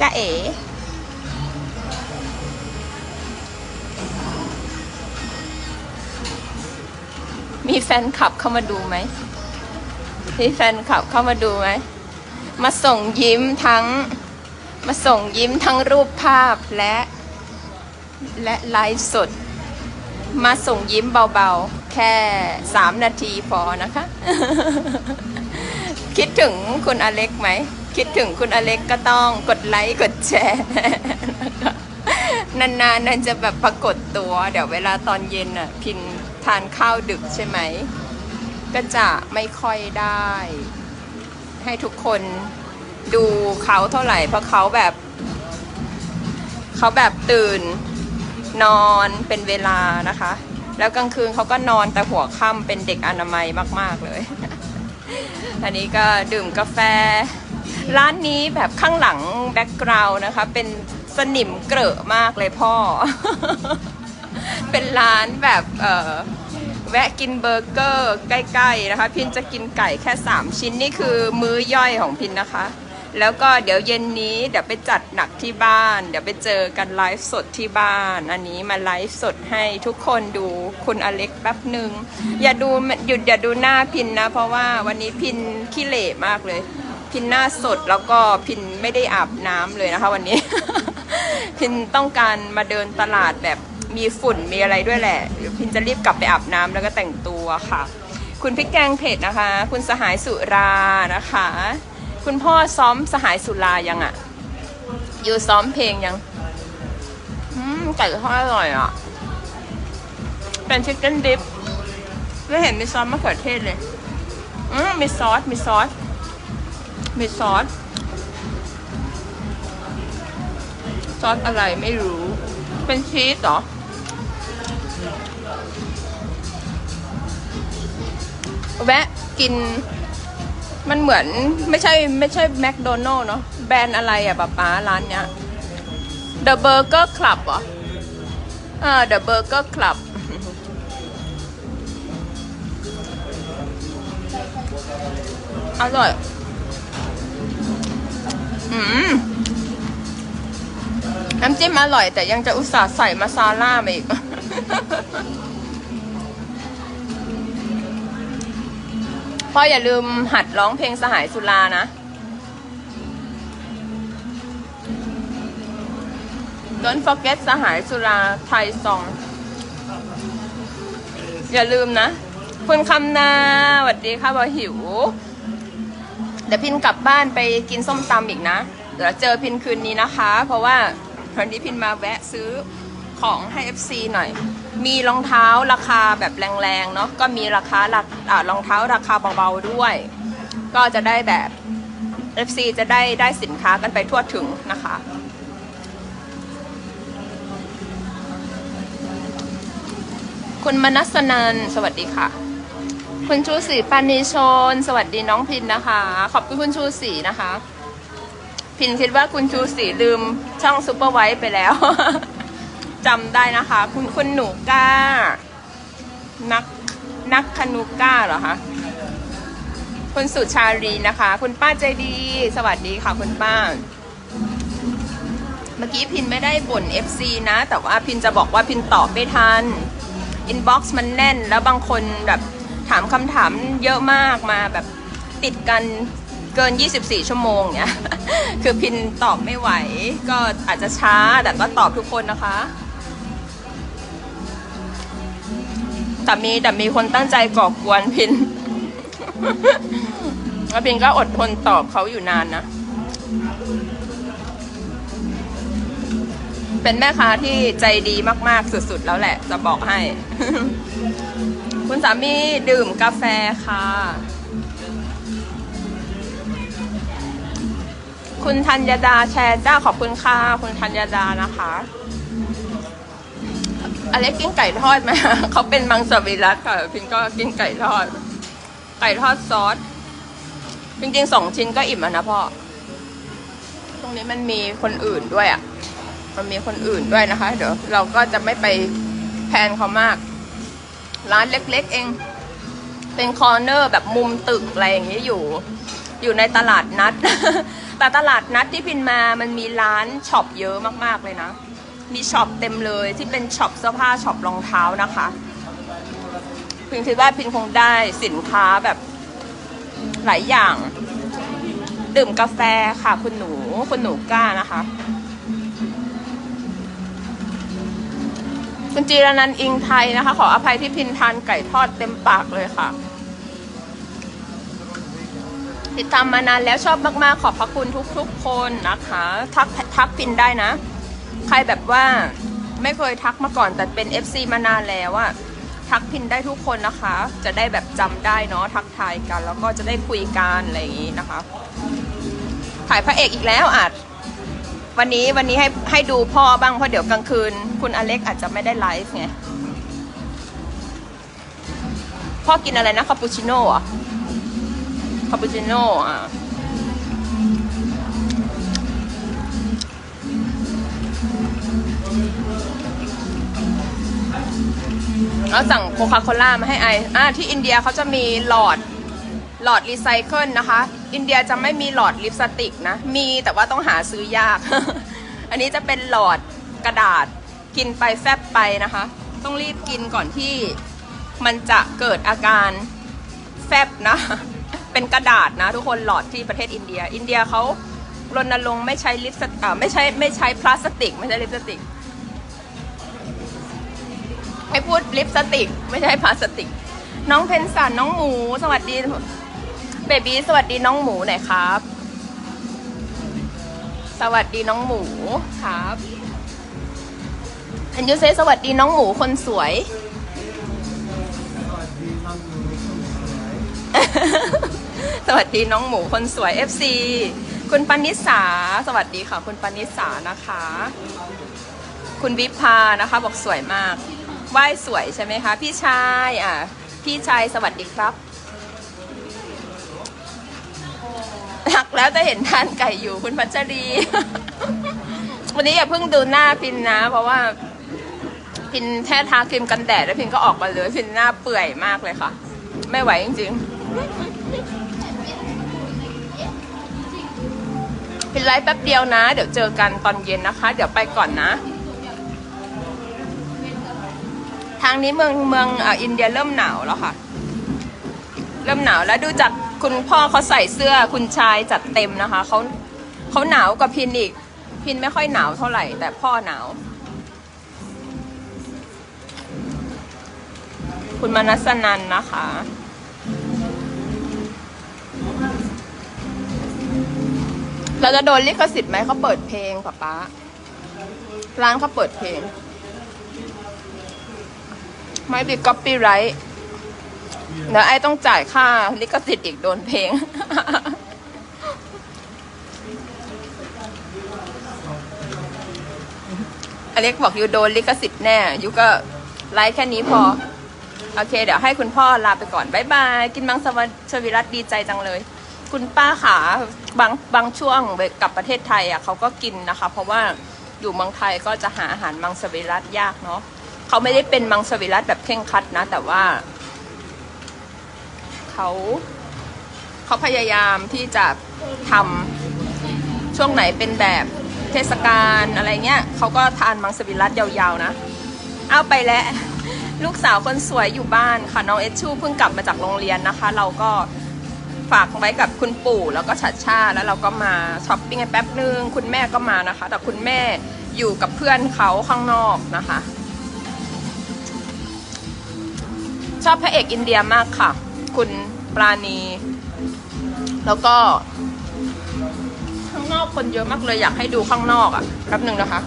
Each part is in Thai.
จ้าเอ๋มีแฟนคลับเข้ามาดูไหมมีแฟนคลับเข้ามาดูไหม มาส่งยิ้มทั้ง มาส่งยิ้มทั้งรูปภาพและ และไลฟ์สด มาส่งยิ้มเบาๆ แค่สามนาทีพอนะคะ คิดถึงคุณอเล็กไหม คิดถึงคุณอเล็กก็ต้องกดไลค์กดแชร์นะคะนานๆนั่นจะแบบปรากฏตัว เดี๋ยวเวลาตอนเย็นอะ พินทานข้าวดึกใช่ไหม ก็จะไม่ค่อยได้ ให้ทุกคนดูเขาเท่าไหร่ เพราะเขาแบบ เขาแบบตื่นนอนเป็นเวลานะคะ แล้วกลางคืนเขาก็นอนแต่หัวค่ำเป็นเด็กอนามัยมาก ๆเลย อันนี้ก็ดื่มกาแฟ ร้านนี้แบบข้างหลังแบ็กกราวน์นะคะ เป็นสนิมเกลอะมากเลยพ่อ เป็นร้านแบบเออแวะกินเบอร์เกอร์ใกล้ๆนะคะ พินจะกินไก่แค่ 3 ชิ้นนี่คือมื้อย่อยของพินนะคะ แล้วก็เดี๋ยวเย็นนี้เดี๋ยวไปจัดหนักที่บ้าน เดี๋ยวไปเจอกันไลฟ์สดที่บ้าน อันนี้มาไลฟ์สดให้ทุกคนดูคุณอเล็กแป๊บหนึ่งอย่าดูหยุดอย่าดูหน้าพินนะ เพราะว่าวันนี้พินขี้เหร่มากเลย พินหน้าสดแล้วก็พินไม่ได้อาบน้ำเลยนะคะ วันนี้ พินต้องการมาเดินตลาดแบบมีฝุ่นมีอะไรด้วยแหละเดี๋ยวพินจะรีบกลับไปอาบน้ำแล้วก็แต่งตัวค่ะ คุณพริกแกงเผ็ดนะคะ คุณสหายสุรานะคะ คุณพ่อซ้อมสหายสุรายังอะ่ะ อยู่ซ้อมเพลงยังอืมไก่ทอดอร่อยอะ่ะ เป็นชิคเก้นดิฟไม่เห็นมีซอสมะเขือเทศเลย อืมมีซอสมีซอส มีซอส ซอสอะไรไม่รู้ เป็นชีสเหรอ แวะกิน มันเหมือนไม่ใช่ไม่ใช่แมคโดนัลล์เนาะ แบรนด์อะไรอะป๊าป๊าร้านเนี้ย The Burger Club เหรออ่า The Burger Club อร่อย น้ำจิ้มอร่อย แต่ยังจะอุตส่าห์ใส่มาซาล่ามาอีก พ่ออย่าลืมหัดร้องเพลงสหายสุรานะ Don't forget สหายสุราไทยซอง อย่าลืมนะ คุณคำนาสวัสดีค่ะบอหิว เดี๋ยวพินกลับบ้านไปกินส้มตำอีกนะ เดี๋ยวเจอพินคืนนี้นะคะ เพราะว่าวันนี้พินมาแวะซื้อของให้ FC หน่อย มีรองเท้าราคาแบบแรงๆเนาะ ก็มีราคาหลักอ่ารองเท้าราคาเบาๆด้วย ก็จะได้แบบ FC จะได้ได้สินค้ากันไปทั่วถึงนะคะคุณมนัสนันสวัสดีค่ะ คุณชูศรีปานีชน สวัสดีน้องพินนะคะ ขอบคุณคุณชูศรีนะคะ พินคิดว่าคุณชูศรีลืมช่องซูเปอร์ไวท์ไปแล้ว จำได้นะคะ คุณคุณหนูก้า นักนักคนุก้าเหรอคะคุณสุชาลีนะคะ คุณป้าใจดี สวัสดีค่ะคุณป้า เมื่อกี้พินไม่ได้บ่น FC นะ แต่ว่าพินจะบอกว่าพินตอบไม่ทัน อินบ็อกซ์มันแน่นแล้วบางคนแบบ ถามคำถามเยอะมากมาแบบติดกันเกิน 24 ชั่วโมงเนี่ย คือพินตอบไม่ไหว ก็อาจจะช้า แต่ก็ตอบทุกคนนะคะ แต่มีแต่มีคนตั้งใจก่อกวนพิน แล้วพินก็อดทนตอบเขาอยู่นานนะ เป็นแม่ค้าที่ใจดีมากๆสุดๆ แล้วแหละ จะบอกให้ คุณสามีดื่มกาแฟค่ะ คุณธัญดาแชร์จ้าขอบคุณค่ะ คุณธัญดานะคะอเล็กกินไก่ทอดไหมเขาเป็นมังสวิรัตค่ะ พิงก็กินไก่ทอด ไก่ทอดซอส จริงๆสองชิ้นก็อิ่มแล้วนะพ่อ ตรงนี้มันมีคนอื่นด้วยอะ มันมีคนอื่นด้วยนะคะ เดี๋ยวเราก็จะไม่ไปแพนเขามาก ร้านเล็กๆเอง เป็นคอร์เนอร์แบบมุมตึกอะไรอย่างนี้อยู่ อยู่ในตลาดนัด แต่ตลาดนัดที่พินมามันมีร้านช็อปเยอะมากๆเลยนะ มีช็อปเต็มเลยที่เป็นช็อปเสื้อผ้าช็อปรองเท้านะคะ พินคิดว่าพินคงได้สินค้าแบบหลายอย่าง ดื่มกาแฟค่ะคุณหนูคุณหนูกล้านะคะ คุณจีรนันอิงไทยนะคะ ขออภัยที่พินทานไก่ทอดเต็มปากเลยค่ะ ติดตามมานานแล้วชอบมากๆ ขอบพระคุณทุกๆคนนะคะ ทักทักพินได้นะ ใครแบบว่าไม่เคยทักมาก่อนแต่เป็น FC มานานแล้วอะทักพินได้ทุกคนนะคะ จะได้แบบจำได้เนาะทักทายกัน แล้วก็จะได้คุยกันอะไรอย่างนี้นะคะ ถ่ายพระเอกอีกแล้วอาจ วันนี้วันนี้ให้ให้ดูพ่อบ้างเพราะเดี๋ยวกลางคืน คุณอเล็กอาจจะไม่ได้ไลฟ์ไง พ่อกินอะไรนะคาปูชิโน่อะคาปูชิโน่อะแล้วสั่งโคคาโคล่ามาให้ไออ่าที่อินเดียเขาจะมีหลอดหลอดรีไซเคิลนะคะ อินเดียจะไม่มีหลอดลิปสติกนะ มีแต่ว่าต้องหาซื้อยาก อันนี้จะเป็นหลอดกระดาษกินไปแฟบไปนะคะ ต้องรีบกินก่อนที่มันจะเกิดอาการแฟบนะ เป็นกระดาษนะทุกคนหลอดที่ประเทศอินเดีย อินเดียเขารณรงค์ไม่ใช้ลิปสติกไม่ใช้ไม่ใช้พลาสติก ไม่ใช่ลิปสติกให้พูดลิปสติก ไม่ใช่พลาสติก น้องเพนสันน้องหมูสวัสดี เบบี้สวัสดีน้องหมูหน่อยครับ สวัสดีน้องหมูครับอันยูเซสวัสดีน้องหมูคนสวย สวัสดีน้องหมูคนสวย FC คุณปณิสา สวัสดีค่ะ คุณปณิสานะคะ คุณวิภานะคะ บอกสวยมากไหว้สวยใช่ไหมคะ พี่ชายอะพี่ชายสวัสดีครับ แล้วจะเห็นทานไก่อยู่คุณพัชรี วันนี้อย่าเพิ่งดูหน้าพินนะ เพราะว่า พินแค่ทาครีมกันแดดแล้วพินก็ออกมาเลยพินหน้าเปื่อยมากเลยค่ะ ไม่ไหวจริง ๆ พินไลฟ์แป๊บเดียวนะ เดี๋ยวเจอกันตอนเย็นนะคะ เดี๋ยวไปก่อนนะทางนี้เมืองเมืองอ,อินเดียเริ่มหนาวแล้วค่ะ เริ่มหนาวแล้วดูจาก คุณพ่อเขาใส่เสื้อคุณชายจัดเต็มนะคะเขาเขาหนาวกว่าพินอีก พินไม่ค่อยหนาวเท่าไหร่ แต่พ่อหนาว คุณมนัสนันนะคะ เราจะโดนลิขสิทธิ์ไหมเขาเปิดเพลงป๊าป๊าร้านเขาเปิดเพลงไม่บิดก๊อปปี้ไรท์ เดี๋ยวไอ้ต้องจ่ายค่าลิขสิทธิ์อีกโดนเพลง อเล็กบอกอยู่โดนลิขสิทธิ์แน่ยูก็ไลฟ์แค่นี้พอ โอเค เดี๋ยวให้คุณพ่อลาไปก่อนบายบาย กินมังสวิรัตดีใจจังเลย คุณป้าขาบางบางช่วงกลับประเทศไทยอะเขาก็กินนะคะ เพราะว่าอยู่เมืองไทยก็จะหาอาหารมังสวิรัตยากเนาะเขาไม่ได้เป็นมังสวิรัตแบบเคร่งคัดนะ แต่ว่า เขาเขาพยายามที่จะทำช่วงไหนเป็นแบบเทศกาลอะไรเงี้ยเขาก็ทานมังสวิรัตยาวๆนะ เอาไปแล้ว ลูกสาวคนสวยอยู่บ้านค่ะน้องเอชชูเพิ่งกลับมาจากโรงเรียนนะคะ เราก็ฝากไว้กับคุณปู่แล้วก็ชัดชาแล้วเราก็มาช้อปปิ้งกันแป๊บนึงคุณแม่ก็มานะคะ แต่คุณแม่อยู่กับเพื่อนเขาข้างนอกนะคะ ชอบพระเอกอินเดียมากค่ะ คุณปราณี แล้วก็ ข้างนอกคนเยอะมากเลยอยากให้ดูข้างนอกอะ่ะแป๊บหนึ่งนะคะ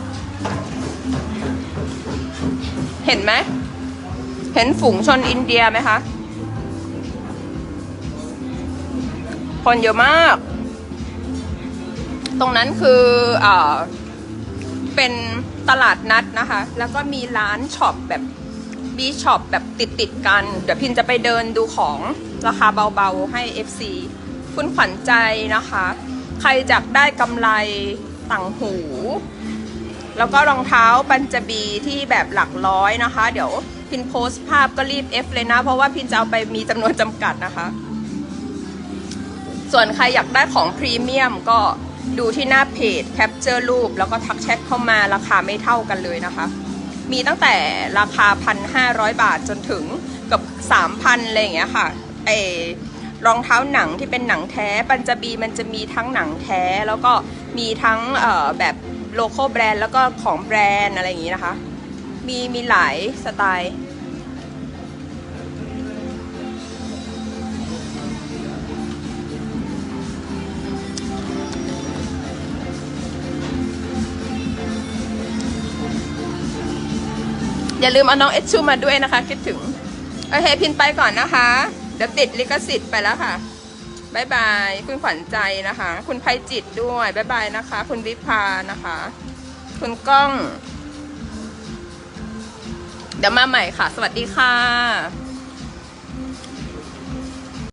เห็นไหม เห็นฝูงชนอินเดียไหมคะ คนเยอะมาก ตรงนั้นคือเอ่อเป็นตลาดนัดนะคะ แล้วก็มีร้านช็อปแบบ บีช็อปแบบติดติดกัน เดี๋ยวพินจะไปเดินดูของราคาเบาๆให้ FC คุณขวัญใจนะคะ ใครอยากได้กำไรต่างหู แล้วก็รองเท้าปัญจบีที่แบบหลักร้อยนะคะ เดี๋ยวพินโพสต์ภาพก็รีบ F เลยนะ เพราะว่าพินจะเอาไปมีจำนวนจำกัดนะคะ ส่วนใครอยากได้ของพรีเมียมก็ดูที่หน้าเพจแคปเจอร์รูป แล้วก็ทักแชทเข้ามาราคาไม่เท่ากันเลยนะคะ มีตั้งแต่ราคาพันห้าร้อยบาทจนถึงเกับสามพันอะไรอย่างเงี้ยค่ะเออรองเท้าหนังที่เป็นหนังแท้ปัญจบีมันจะมีทั้งหนังแท้ แล้วก็มีทั้งเอ่อแบบโลโก้แบรนด์แล้วก็ของแบรนด์อะไรอย่างงี้นะคะ มีมีหลายสไตล์ อย่าลืมเอาน้องเอชชูมาด้วยนะคะ คิดถึง โอเคพินไปก่อนนะคะ เดี๋ยวติดลิขสิทธิ์ไปแล้วค่ะบายบาย คุณขวัญใจนะคะ คุณภัยจิตด้วยบายบายนะคะ คุณวิภานะคะ คุณก้อง เดี๋ยวมาใหม่ค่ะ สวัสดีค่ะ